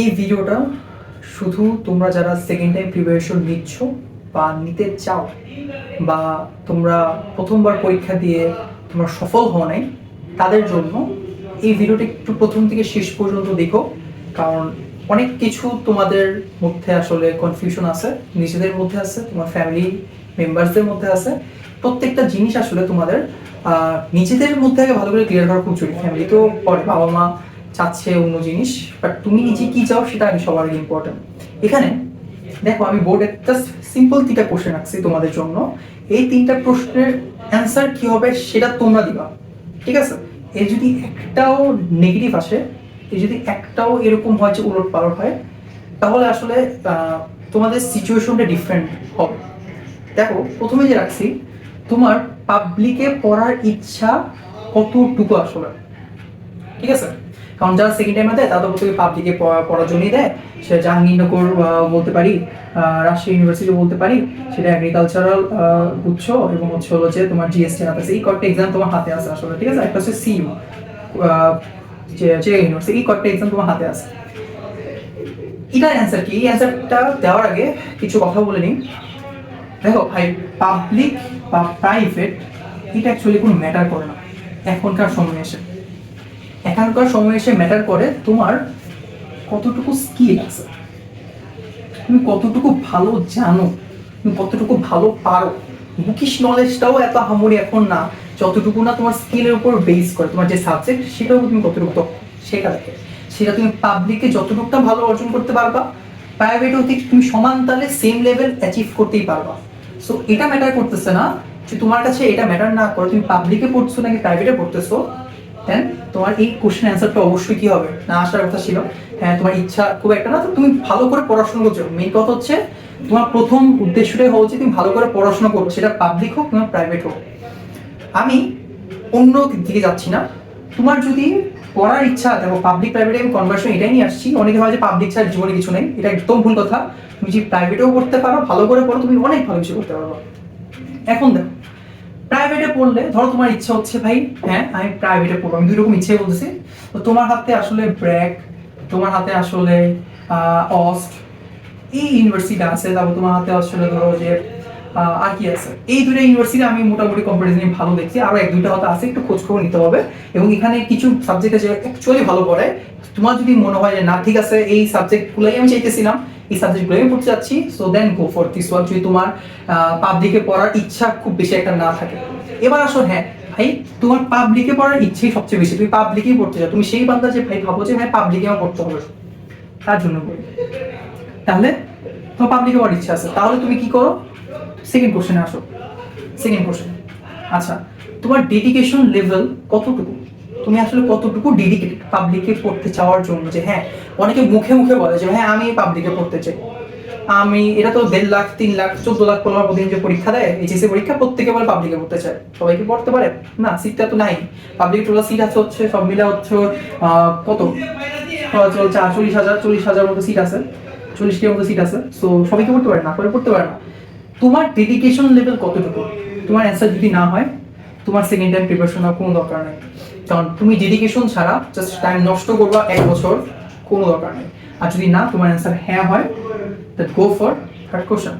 এই ভিডিওটা শুধু তোমরা যারা সেকেন্ড টাইম প্রিপারেশন নিচ্ছ বা নিতে চাও বা তোমরা প্রথমবার পরীক্ষা দিয়ে তোমরা সফল হও নাই, তাদের জন্য এই ভিডিওটা একটু প্রথম থেকে শেষ পর্যন্ত দেখো। কারণ অনেক কিছু তোমাদের মধ্যে আসলে কনফিউশন আছে, নিজেদের মধ্যে আছে, তোমার ফ্যামিলি মেম্বারসদের মধ্যে আছে। প্রত্যেকটা জিনিস আসলে তোমাদের নিজেদের মধ্যে আগে ভালো করে ক্লিয়ার করা খুব জরুরি। ফ্যামিলি তো পরে বাবা মা চাচ্ছে অন্য জিনিস বাট তুমি নিজে কি চাও সেটা আমি সবার ইম্পর্টেন্ট এখানে, দেখো আমি বোর্ডে জাস্ট সিম্পল তিনটা কোশ্চেন রাখছি তোমাদের জন্য। এই তিনটা প্রশ্নের অ্যান্সার কি হবে সেটা তোমরা দিবা, ঠিক আছে? এর যদি একটাও নেগেটিভ আসে এর যদি একটাও এরকম হয় যে উলট পালট হয়, তাহলে আসলে তোমাদের সিচুয়েশনটা ডিফারেন্ট হবে। দেখো, প্রথমে যে রাখছি, তোমার পাবলিকে পড়ার ইচ্ছা কতটুকু আসলে? ঠিক আছে? কারণ যারা সেকেন্ড টাইমে দেয় তাদের প্রত্যেকে পাবলিকে পড়ার জন্যই দেয়। সেটা জাহাঙ্গীরনগর বলতে পারি রাজশাহী ইউনিভার্সিটি বলতে পারি, সেটা অ্যাগ্রিকালচারাল উৎস এবং হচ্ছে হলো যে তোমার জিএসটি হাতে আছে। এই কয়েকটা এক্সাম তোমার হাতে আছে আসলে, ঠিক আছে? একটা হচ্ছে সিইউ যে ইউনিভার্সিটি এই কয়েকটা এক্সাম তোমার হাতে আছে। এটার অ্যান্সার কি? এই অ্যান্সারটা দেওয়ার আগে কিছু কথা বলে নিই। দেখো ভাই পাবলিক বা প্রাইভেট এটা অ্যাকচুয়ালি কোনো ম্যাটার করে না। এখনকার সময় এসে। এখনকার সময় এসে ম্যাটার করে তোমার কতটুকু স্কিল আছে। তুমি কতটুকু ভালো জানো, তুমি কতটুকু ভালো পারো। বুকিশ নলেজটাও এত হামুরি এখন না, যতটুকু না তোমার স্কিলের উপর বেস করে। তোমার যে সাবজেক্ট সেটাও তুমি কতটুকু দক্ষ সেটা দেখে সেটা তুমি পাবলিকে যতটুকুটা ভালো অর্জন করতে পারবা প্রাইভেটেও ঠিক তুমি সমান তালে সেম লেভেল অ্যাচিভ করতেই পারবা। সো এটা ম্যাটার করতেছে না যে তোমার কাছে এটা ম্যাটার না করে। তুমি পাবলিকে পড়ছো নাকি প্রাইভেটে পড়তেছো দেন তোমার এই কোশ্চেন অ্যান্সারটা অবশ্যই কি হবে? না আসার কথা ছিল। হ্যাঁ তোমার ইচ্ছা খুব একটা না, তো তুমি ভালো করে পড়াশোনা করছ। মেন কথা হচ্ছে, তোমার প্রথম উদ্দেশ্যটাই হচ্ছে তুমি ভালো করে পড়াশোনা করো। সেটা পাবলিক হোক তোমার প্রাইভেট হোক। আমি অন্য দিকে যাচ্ছি না। তোমার যদি পড়ার ইচ্ছা, দেখো পাবলিক প্রাইভেটে আমি কনভার্সন এটাই নিয়ে আসছি। অনেকে হয় যে পাবলিক ছাড়া জীবনে কিছু নেই। এটা একদম ভুল কথা। তুমি যদি প্রাইভেটেও করতে পারো, ভালো করে পড়ো, তুমি অনেক ভালো কিছু করতে পারো। এখন দেখো প্রাইভেটে পড়লে, ধরো তোমার ইচ্ছা হচ্ছে ভাই হ্যাঁ আমি প্রাইভেটে পড়ব, আমি দুই রকম ইচ্ছে বলতেছি। তো তোমার হাতে আসলে ব্র্যাক, তোমার হাতে আসলে অস্ট, এই ইউনিভার্সিটি আছে, তারপর তোমার হাতে আসলে ধরো যে আর কি আছে। এই দুটো ইউনিভার্সিটি আমি মোটামুটি কম্পারিজনে ভালো দেখছি, আরও এক দুইটা হয়তো আছে, একটু খোঁজ খবর নিতে হবে। এবং এখানে কিছু সাবজেক্ট আছে অ্যাকচুয়ালি ভালো পড়ে। তোমার যদি মনে হয় যে, না, ঠিক আছে, এই সাবজেক্টগুলোই আমি চাইতেছিলাম এই সাবজেক্টগুলোই পড়তে চাচ্ছি so then go for this one যদি তোমার পাবলিকে পড়ার ইচ্ছা খুব বেশি একটা না থাকে। এবার আসো হ্যাঁ ভাই, তোমার পাবলিকে পড়ার ইচ্ছেই সবচেয়ে বেশি। তুমি পাবলিকেই পড়তে চাও তুমি সেই বান্দা যে ভাই ভাবো যে ভাই পাবলিকে আমার পড়তে হবে। তার জন্য বলি। তাহলে, তোমার পাবলিকে পড়ার ইচ্ছা আছে। তাহলে তুমি কি করো? সেকেন্ড কোশ্চেনে আসো। সেকেন্ড কোশ্চেন আচ্ছা তোমার ডেডিকেশন লেভেল কতটুকু? তুমি আসলে কতটুকু ডেডিকেটেড পাবলিকে পড়তে চাওয়ার জন্য যে হ্যাঁ অনেকে মুখে মুখে বলে যে হ্যাঁ আমি পাবলিকে পড়তে চাই। আমি, এটা তো দেড় লাখ, তিন লাখ, চোদ্দ লাখ, পনেরো প্রতিদিন যে পরীক্ষা দেয় এইচএসসি পরীক্ষা প্রত্যেকে বলে পাবলিকে পড়তে চায়। সবাই কি পড়তে পারে? না সিটটা তো নাই। পাবলিক টোটাল সিট আছে হচ্ছে, সব মিলে হচ্ছে কত? চলছে চল্লিশ হাজার চল্লিশ হাজার মতো সিট আছে। চল্লিশ চল্লিশটির মতো সিট আছে। সো সবাই কি পড়তে পারে? না করে পড়তে পারে না। তোমার ডেডিকেশন লেভেল কতটুকু? তোমার অ্যান্সার যদি না হয়, তোমার সেকেন্ড টাইম প্রিপারেশন কোনো দরকার নেই। কারণ তুমি ডেডিকেশন ছাড়া জাস্ট টাইম নষ্ট করবা এক বছর, কোনো দরকার নেই। আর যদি না, তোমার অ্যান্সার হ্যাঁ হয় that go for third question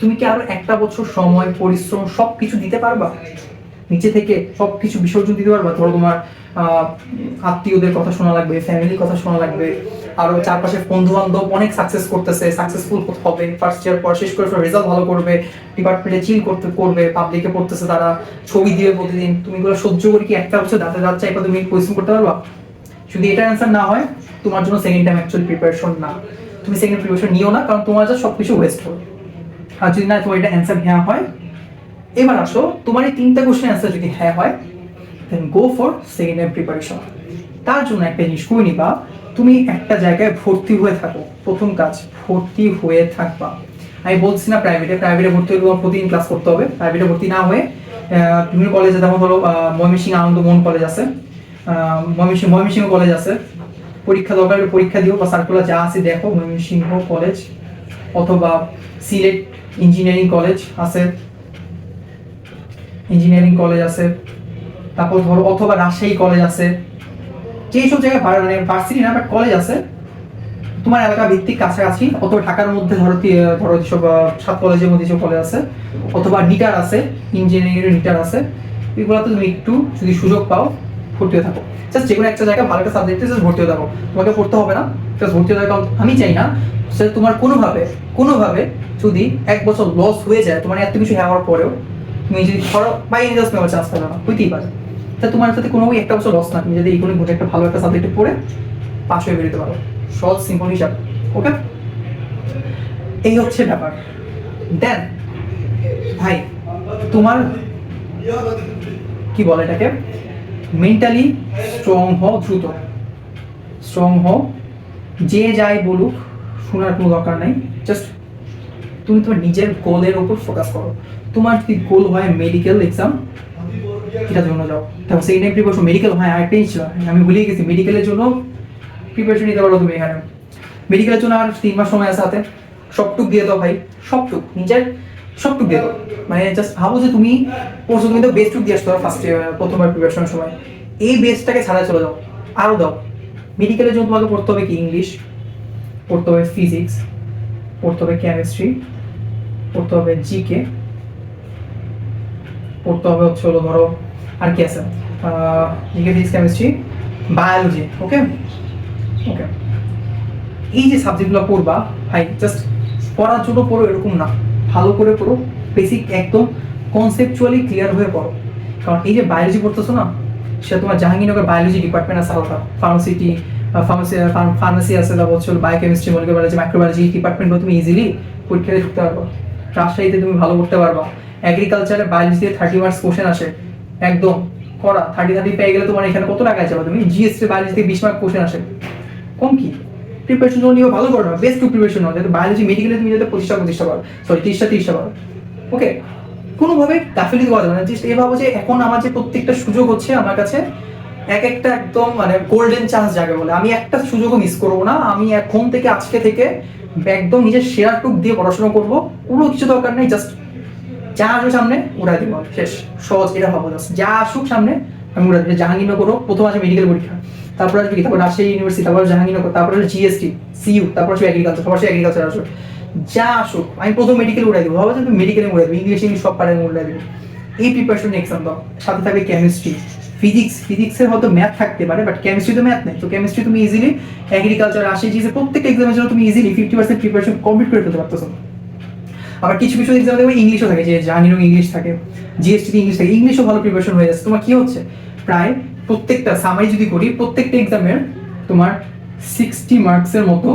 তুমি কি আরও একটা বছর সময়, পরিশ্রম সব কিছু দিতে পারবা? নিচে থেকে সব কিছু বিসর্জন দিতে পারবা? ধরো তোমার আত্মীয়দের কথা শোনা লাগবে ফ্যামিলির কথা শোনা লাগবে। আরও চারপাশে বন্ধু বান্ধব অনেক সাকসেস করতেছে সাকসেসফুল হবে ফার্স্ট ইয়ার পর শেষ করে রেজাল্ট ভালো করবে ডিপার্টমেন্টে চিল করতে করবে পাবলিকে পড়তেছে তারা, ছবি দিবে প্রতিদিন। তুমি এগুলো সহ্য করে কি একটা বছর দাঁতে দাঁত চাইবা তুমি পরিশ্রম করতে পারবা? যদি এটা অ্যান্সার না হয়, তোমার জন্য সেকেন্ড টাইম অ্যাকচুয়ালি প্রিপারেশন না। তুমি সেকেন্ড প্রিপারেশন নিও না, কারণ তোমার যা সব কিছু ওয়েস্ট হবে। আর যদি না তোমার এটা অ্যান্সার হ্যাঁ হয়, এবার আসো, তোমার এই তিনটা কোশ্চেন অ্যান্সার যদি হ্যাঁ হয় then go for second time preparation তার জন্য একটা জিনিস করে নিবা, তুমি একটা জায়গায় ভর্তি হয়ে থাকো। প্রথম কাজ, ভর্তি হয়ে থাকবা। আমি বলছি না প্রাইভেটে প্রাইভেটে ভর্তি হলে তোমার প্রতিদিন ক্লাস করতে হবে। প্রাইভেটে ভর্তি না হয়ে বিভিন্ন কলেজে যেমন হলো ময়মনসিং আনন্দ মোহন কলেজ আছে ময়মনসিং ময়মনসিংহ কলেজ আছে। পরীক্ষা দরকার পরীক্ষা দিও বা সার্কুলার যা আছে দেখো, ময়মনসিংহ কলেজ অথবা সিলেট ইঞ্জিনিয়ারিং কলেজ আছে। ইঞ্জিনিয়ারিং কলেজ আছে। তারপর ধরো অথবা রাজশাহী কলেজ আছে। যেই সব জায়গায় মানে ভার্সিটি না কলেজ আছে। তোমার এলাকা ভিত্তিক কাছাকাছি, অথবা ঢাকার মধ্যে ধরো ধরো যেসব সাত কলেজের মধ্যে যেসব কলেজ আছে, অথবা নিটার আছে ইঞ্জিনিয়ারিং নিটার আছে, এগুলোতে তুমি একটু যদি সুযোগ পাও, ভর্তি হয়ে থাকো। জাস্ট যে কোনো একটা জায়গায় ভালো একটা সাবজেক্টে জাস্ট ভর্তি হয়ে থাকো। তোমাকে পড়তে হবে না জাস্ট ভর্তি হয়ে থাকো। আমি চাই না, সে তোমার কোনোভাবে কোনোভাবে যদি এক বছর লস হয়ে যায়, তোমার এত কিছু হওয়ার পরেও, তুমি যদি ধরো বাই এনি জাস্ট চান্স পাবে না, হইতেই পারে। তা তোমার সাথে কোনো একটা বছর লস না। তুমি যদি এইগুলো ঘুরে একটা ভালো একটা সাবজেক্টে পড়ে, পাশ হয়ে বেরোতে পারো। সহজ সিম্পল হিসাব ওকে এই হচ্ছে ব্যাপার। দেন ভাই, তোমার কি বলে এটাকে? মেন্টালি স্ট্রং হও দ্রুত। স্ট্রং হও। যে যাই বলুক, শোনার কোনো দরকার নাই। জাস্ট তুমি তোমার নিজের গোলের উপর ফোকাস করো। তোমার যদি গোল হয় মেডিকেল এক্সাম এটার জন্য যাও? তারপর সেকেন্ড টাইম প্রিপারেশন মেডিকেল হয় আরেকটা জিনিস ছিল, আমি ভুলিয়ে গেছি মেডিকেলের জন্য প্রিপারেশন নিতে পারো তুমি এখানে। মেডিকেলের জন্য আর তিন মাস সময় আছে হাতে। সবটুক দিয়ে দাও ভাই সবটুক নিজের সবটুক দিয়ে দাও। মানে জাস্ট ভাবো যে তুমি পড়ছো তুমি তো বেস্টটুক দিয়ে আসতে পারো ফার্স্ট প্রথমবার প্রিপারেশনের সময়। এই বেসটাকে ছাড়া চলে যাও আরও দাও। মেডিকেলের জন্য তোমাকে পড়তে হবে কি ইংলিশ পড়তে হবে ফিজিক্স পড়তে হবে কেমিস্ট্রি পড়তে হবে জিকে পড়তে হবে হচ্ছে হলো ধরো আর কি আছে? GK chemistry biology okay okay এই যে সাবজেক্টগুলো পড়বা, ভাই জাস্ট পড়ার জন্য পড়ো এরকম না। ভালো করে পড়ো বেসিক একদম কনসেপচুয়ালি ক্লিয়ার হয়ে পড়ো। কারণ এই যে বায়োলজি পড়তেছো না সেটা তোমার জাহাঙ্গীরনগর বায়োলজি ডিপার্টমেন্ট আছে আলাদা। ফার্মাসিটি ফার্মাসি ফার্মাসি আছে, তারপর হচ্ছে বায়োকেমিস্ট্রি মলিকুলার বায়োলজি মাইক্রোবায়োলজি ডিপার্টমেন্টগুলো তুমি ইজিলি পরীক্ষা দিয়ে ঢুকতে পারবা। রাজশাহীতে তুমি ভালো করতে পারবা। অ্যাগ্রিকালচারে বায়োলজিতে থার্টি মার্কস কোশ্চেন আসে। একদম করা থার্টি থার্টি পেয়ে গেলে তোমার এখানে কত টাকা যাবে তুমি? জিএসটি বায়োলজিতে বিশ মার্ক কোশ্চেন আসে। কম কি? প্রিপারেশন নিয়ে ভালো করো বেস্ট প্রিপারেশন নাও। যাতে বায়োলজি মেডিকেলে তুমি যাতে প্রতিষ্ঠা প্রতিষ্ঠা করো। সরি তিরিশটা তিরিশটা করো ওকে কোনোভাবে গাফিলি করা যাবে না। জাস্ট এ ভাবো যে এখন আমার যে প্রত্যেকটা সুযোগ হচ্ছে আমার কাছে, এক একটা একদম মানে গোল্ডেন চান্স যাকে বলে। আমি একটা সুযোগও মিস করব না। আমি এখন থেকে, আজকে থেকে একদম নিজের শেয়ার টুক দিয়ে পড়াশোনা করব। কোনো কিছু দরকার নেই জাস্ট যা আসবে সামনে উড়াই দিব, শেষ। সহজ, এটা যা আসুক সামনে, আমি উড়াই দিব। জাহাঙ্গীরনগর প্রথম আছে মেডিকেল পরীক্ষা। তারপর আসবে কি? তারপর রাজশাহী ইউনিভার্সিটি তারপর জাহাঙ্গীরনগর, তারপর আসবে জিএসটি তারপর আসবে তারপর আসবে আসবে। যা আসুক, আমি প্রথম মেডিকেল উড়াই দিব। তুমি মেডিকেলে উড়াই দেবে ইংলিশ ইংলিশ সব পারে উড়াই দেবে। এই প্রিপারেশন এক্সাম দাও। সাথে থাকবে কেমিস্ট্রি ফিজিক্স ফিজিক্সের হয়তো ম্যাথ থাকতে পারে বাট কেমিস্ট্রি তো ম্যাথ নেই। তো কেমিস্ট্রি তুমি ইজিলি এগ্রিকালচার আসে জিএসে প্রত্যেকটা এক্সামের জন্য তুমি easily fifty percent preparation complete করে ফেলতে পারতেছো। আবার কিছু কিছু এক্সাম দেখবে ইংলিশও থাকে, যে জাহাঙ্গীরনগর ইংলিশ থাকে জিএসটি ইংলিশ থাকে ইংলিশও ভালো প্রিপারেশন হয়ে যাচ্ছে। তোমার কি হচ্ছে? প্রায় প্রত্যেকটা সামারি যদি করি, প্রত্যেকটা এক্সামের তোমার সিক্সটি মার্কসের মতো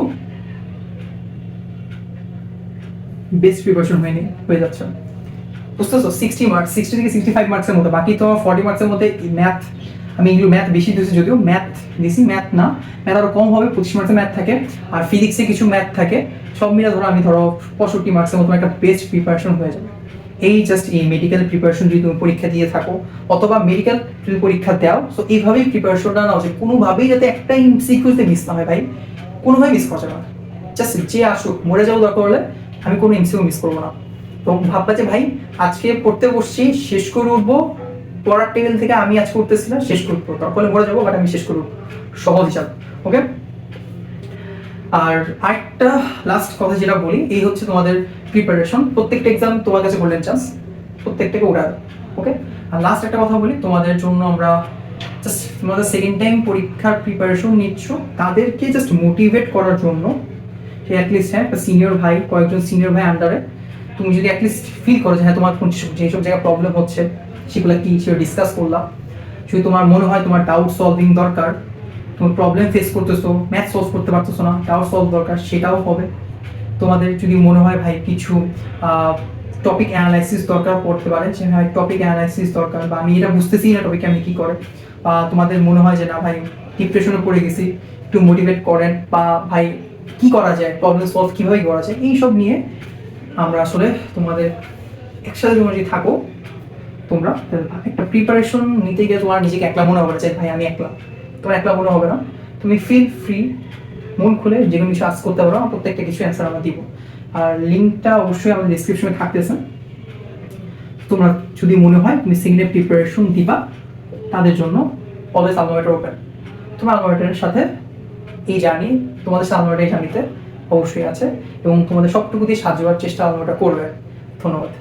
বেস্ট প্রিপারেশন হয়নি, হয়ে যাচ্ছে। বুঝতেছো? সিক্সটি মার্কস সিক্সটি থেকে সিক্সটি ফাইভ মার্কসের মতো, বাকি তোমার ফর্টি মার্কসের মধ্যে ম্যাথ আমি এগুলো ম্যাথ বেশি দিয়েছি যদিও ম্যাথ বেশি ম্যাথ না। ম্যাথ আরও কম হবে, পঁচিশ মার্কসের ম্যাথ থাকে। আর ফিজিক্সে কিছু ম্যাথ থাকে। সব মিলে ধরো আমি ধরো পঁয়ষট্টি মার্কসের মতো একটা বেস্ট প্রিপারেশন হয়ে যাবে। এই জাস্ট এই মেডিকেল প্রিপারেশন যদি তুমি পরীক্ষা দিয়ে থাকো, অথবা মেডিকেল যদি পরীক্ষা দাও সো এইভাবেই প্রিপারেশনটা নাও যে কোনোভাবেই যাতে একটা সিকুয়েন্সে মিস না হয় ভাই। কোনোভাবে মিস করা যাবে না। জাস্ট যে আসুক, মরে যাও দরকার হলে আমি কোনো এমসিও মিস করব না। তো ভাববা যে ভাই, আজকে পড়তে বসছি, শেষ করে উঠবো পড়ার টেবিল থেকে আমি আজ করতেছিলাম শেষ করব। তখন মরে যাব বাট আমি শেষ করব। সহজ হিসাব ওকে আর আরেকটা লাস্ট কথা যেটা বলি, এই হচ্ছে তোমাদের প্রিপারেশন প্রত্যেকটা এক্সাম তোমার কাছে গোল্ডেন চান্স প্রত্যেকটাকে ওরা ওকে আর লাস্ট একটা কথা বলি, তোমাদের জন্য আমরা জাস্ট তোমাদের সেকেন্ড টাইম পরীক্ষার প্রিপারেশন নিচ্ছ। তাদেরকে জাস্ট মোটিভেট করার জন্য সে অ্যাটলিস্ট হ্যাঁ একটা সিনিয়র ভাই, কয়েকজন সিনিয়র ভাই আন্ডারে তুমি যদি অ্যাটলিস্ট ফিল করো যে হ্যাঁ তোমার কোন যেসব জায়গায় প্রবলেম হচ্ছে সেগুলো কি সেগুলো ডিসকাস করলাম। যদি তোমার মনে হয় তোমার ডাউট সলভিং দরকার। তোমার প্রবলেম ফেস করতেছো ম্যাথ সলভ করতে পারতেছো না ডাউট সলভ দরকার, সেটাও হবে। তোমাদের যদি মনে হয় ভাই কিছু টপিক অ্যানালাইসিস দরকার, পড়তে পারে যে ভাই টপিক অ্যানালাইসিস দরকার, বা আমি এটা বুঝতেছি না টপিক আমি কী করে। বা তোমাদের মনে হয় যে না ভাই ডিপ্রেশনে পড়ে গেছি, একটু মোটিভেট করেন, বা ভাই কি করা যায় প্রবলেম সলভ কীভাবে করা যায়, এইসব নিয়ে আমরা আসলে তোমাদের একসাথে তোমরা যদি থাকো তোমরা একটা প্রিপারেশন নিতে গিয়ে তোমার নিজেকে একলা মনে হবে যে, ভাই, আমি একলা। তোমার একলা মনে হবে না। তুমি ফিল ফ্রি মন খুলে যে কোনো কিছু করতে পারো প্রত্যেকটা কিছু অ্যান্সার আমরা দিব। আর লিঙ্কটা অবশ্যই আমাদের ডিসক্রিপশনে থাকতেছে। তোমরা যদি মনে হয় তুমি সিঙ্গেল প্রিপারেশন দিবা, তাদের জন্য অলওয়েজ আলমামেটার ওপেন তোমার আলমামেটারের সাথে এই জার্নি তোমাদের সাথে আলমাটা এই জার্নিতে অবশ্যই আছে এবং তোমাদের সবটুকু দিয়ে সাহায্য করার চেষ্টা আলমাটা করবে। ধন্যবাদ।